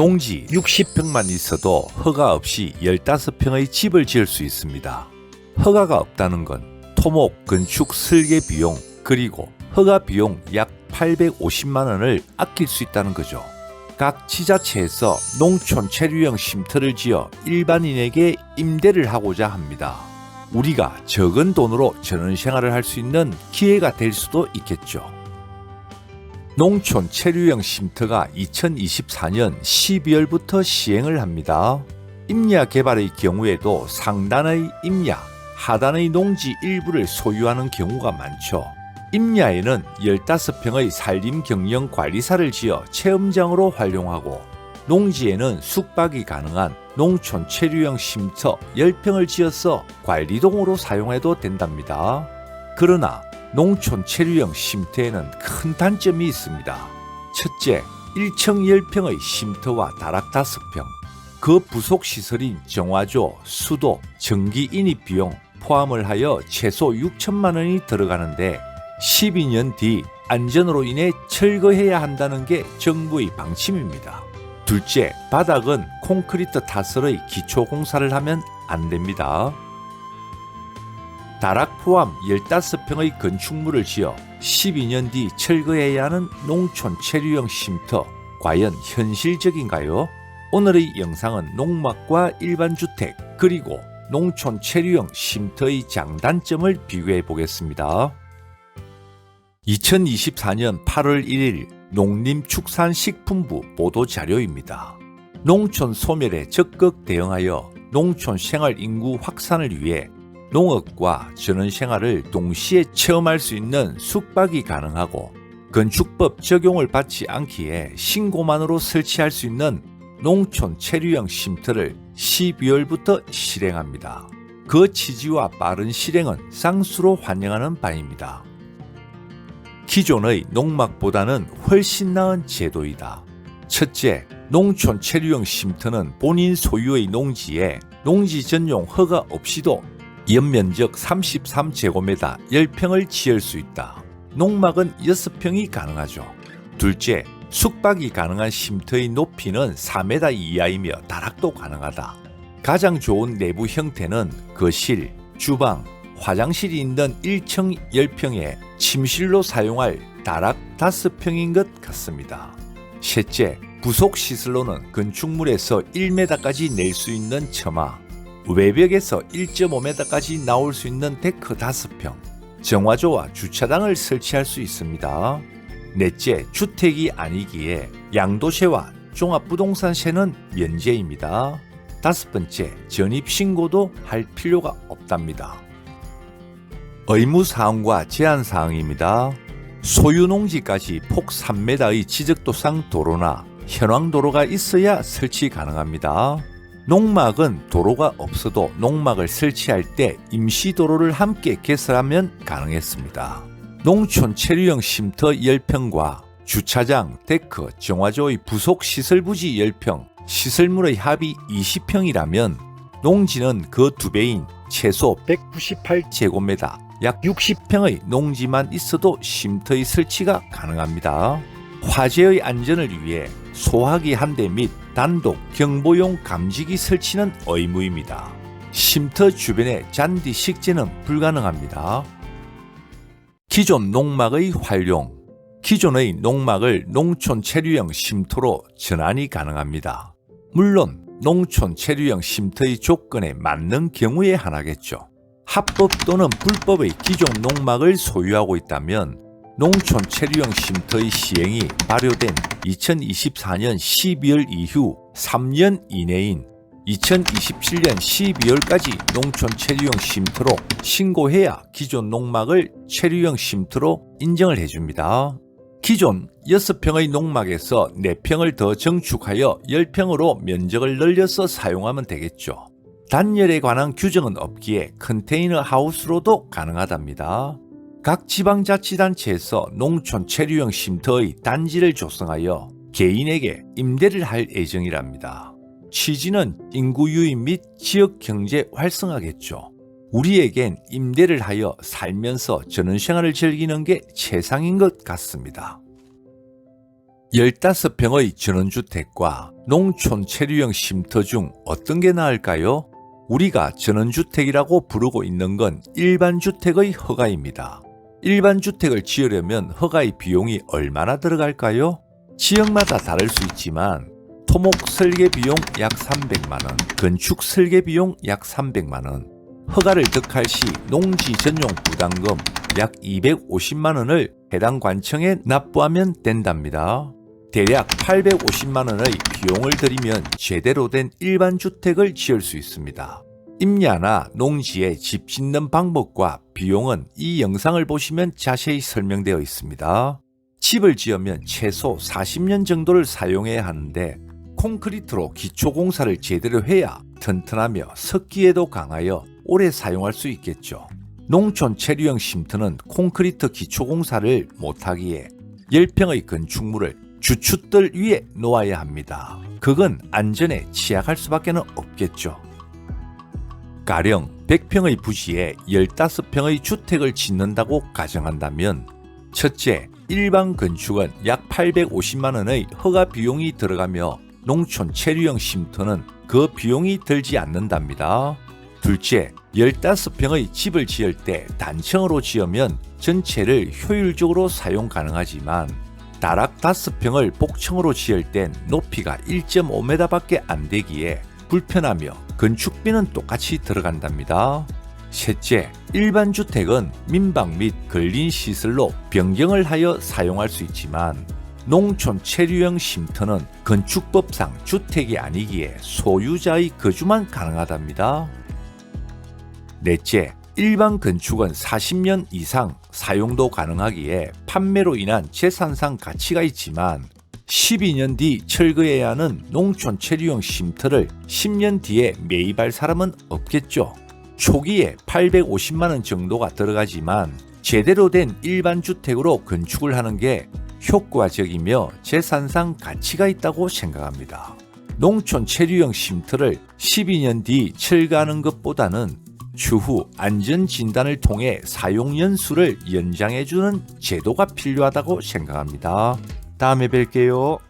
농지 60평만 있어도 허가 없이 15평의 집을 지을 수 있습니다. 허가가 없다는 건 토목, 건축, 설계 비용, 그리고 허가 비용 약 850만 원을 아낄 수 있다는 거죠. 각 지자체에서 농촌 체류형 쉼터를 지어 일반인에게 임대를 하고자 합니다. 우리가 적은 돈으로 전원 생활을 할 수 있는 기회가 될 수도 있겠죠. 농촌 체류형 쉼터가 2024년 12월부터 시행을 합니다. 임야 개발의 경우에도 상단의 임야, 하단의 농지 일부를 소유하는 경우가 많죠. 임야에는 15평의 산림 경영 관리사를 지어 체험장으로 활용하고 농지에는 숙박이 가능한 농촌 체류형 쉼터 10평을 지어서 관리동으로 사용해도 된답니다. 그러나 농촌 체류형 쉼터에는 큰 단점이 있습니다. 첫째, 1층 10평의 쉼터와 다락 5평, 그 부속 시설인 정화조, 수도, 전기 인입 비용 포함을 하여 최소 6천만 원이 들어가는데 12년 뒤 안전으로 인해 철거해야 한다는 게 정부의 방침입니다. 둘째, 바닥은 콘크리트 타설의 기초 공사를 하면 안 됩니다. 다락 포함 15평의 건축물을 지어 12년 뒤 철거해야 하는 농촌 체류형 쉼터 과연 현실적인가요? 오늘의 영상은 농막과 일반 주택 그리고 농촌 체류형 쉼터의 장단점을 비교해 보겠습니다. 2024년 8월 1일 농림축산식품부 보도 자료입니다. 농촌 소멸에 적극 대응하여 농촌 생활 인구 확산을 위해 농업과 전원 생활을 동시에 체험할 수 있는 숙박이 가능하고 건축법 적용을 받지 않기에 신고만으로 설치할 수 있는 농촌 체류형 쉼터를 12월부터 실행합니다. 그 취지와 빠른 실행은 쌍수로 환영하는 바입니다. 기존의 농막보다는 훨씬 나은 제도이다. 첫째, 농촌 체류형 쉼터는 본인 소유의 농지에 농지 전용 허가 없이도 연면적 33제곱미터 10평을 지을 수 있다. 농막은 6평이 가능하죠. 둘째, 숙박이 가능한 쉼터의 높이는 4m 이하이며 다락도 가능하다. 가장 좋은 내부 형태는 거실, 주방, 화장실이 있는 1층 10평에 침실로 사용할 다락 5평인 것 같습니다. 셋째, 부속 시설로는 건축물에서 1m까지 낼 수 있는 처마, 외벽에서 1.5m까지 나올 수 있는 데크 5평, 정화조와 주차장을 설치할 수 있습니다. 넷째, 주택이 아니기에 양도세와 종합부동산세는 면제입니다. 다섯 번째, 전입신고도 할 필요가 없답니다. 의무사항과 제한사항입니다. 소유농지까지 폭 3m의 지적도상 도로나 현황도로가 있어야 설치 가능합니다. 농막은 도로가 없어도 농막을 설치할 때 임시도로를 함께 개설하면 가능했습니다. 농촌 체류형 쉼터 10평과 주차장, 데크, 정화조의 부속 시설 부지 10평, 시설물의 합이 20평이라면 농지는 그 두 배인 최소 198제곱미터, 약 60평의 농지만 있어도 쉼터의 설치가 가능합니다. 화재의 안전을 위해 소화기 한 대 및 단독 경보용 감지기 설치는 의무입니다. 쉼터 주변의 잔디 식재는 불가능합니다. 기존 농막의 활용 기존의 농막을 농촌 체류형 쉼터로 전환이 가능합니다. 물론 농촌 체류형 쉼터의 조건에 맞는 경우에 하나겠죠. 합법 또는 불법의 기존 농막을 소유하고 있다면 농촌 체류형 쉼터의 시행이 발효된 2024년 12월 이후 3년 이내인 2027년 12월까지 농촌 체류형 쉼터로 신고해야 기존 농막을 체류형 쉼터로 인정을 해줍니다. 기존 6평의 농막에서 4평을 더 정축하여 10평으로 면적을 늘려서 사용하면 되겠죠. 단열에 관한 규정은 없기에 컨테이너 하우스로도 가능하답니다. 각 지방자치단체에서 농촌 체류형 쉼터의 단지를 조성하여 개인에게 임대를 할 예정이랍니다. 취지는 인구 유입 및 지역 경제 활성화겠죠. 우리에겐 임대를 하여 살면서 전원 생활을 즐기는 게 최상인 것 같습니다. 15평의 전원주택과 농촌 체류형 쉼터 중 어떤 게 나을까요? 우리가 전원주택이라고 부르고 있는 건 일반 주택의 허가입니다. 일반 주택을 지으려면 허가의 비용이 얼마나 들어갈까요? 지역마다 다를 수 있지만 토목 설계 비용 약 300만 원, 건축 설계 비용 약 300만 원, 허가를 득할 시 농지 전용 부담금 약 250만 원을 해당 관청에 납부하면 된답니다. 대략 850만 원의 비용을 들이면 제대로 된 일반 주택을 지을 수 있습니다. 임야나 농지에 집 짓는 방법과 비용은 이 영상을 보시면 자세히 설명되어 있습니다. 집을 지으면 최소 40년 정도를 사용해야 하는데 콘크리트로 기초 공사를 제대로 해야 튼튼하며 습기에도 강하여 오래 사용할 수 있겠죠. 농촌 체류형 쉼터는 콘크리트 기초 공사를 못하기에 10평의 건축물을 주춧들 위에 놓아야 합니다. 그건 안전에 취약할 수밖에 없겠죠. 가령 100평의 부지에 15평의 주택을 짓는다고 가정한다면 첫째, 일반 건축은 약 850만 원의 허가 비용이 들어가며 농촌 체류형 쉼터는 그 비용이 들지 않는답니다. 둘째, 15평의 집을 지을 때 단층으로 지으면 전체를 효율적으로 사용 가능하지만 다락 5평을 복층으로 지을 땐 높이가 1.5m밖에 안 되기에 불편하며 건축비는 똑같이 들어간답니다. 셋째, 일반 주택은 민박 및 근린 시설로 변경을 하여 사용할 수 있지만 농촌 체류형 쉼터는 건축법상 주택이 아니기에 소유자의 거주만 가능하답니다. 넷째, 일반 건축은 40년 이상 사용도 가능하기에 판매로 인한 재산상 가치가 있지만 12년 뒤 철거해야 하는 농촌 체류형 쉼터를 10년 뒤에 매입할 사람은 없겠죠. 초기에 850만 원 정도가 들어가지만 제대로 된 일반 주택으로 건축을 하는 게 효과적이며 재산상 가치가 있다고 생각합니다. 농촌 체류형 쉼터를 12년 뒤 철거하는 것보다는 추후 안전 진단을 통해 사용 연수를 연장해주는 제도가 필요하다고 생각합니다. 다음에 뵐게요.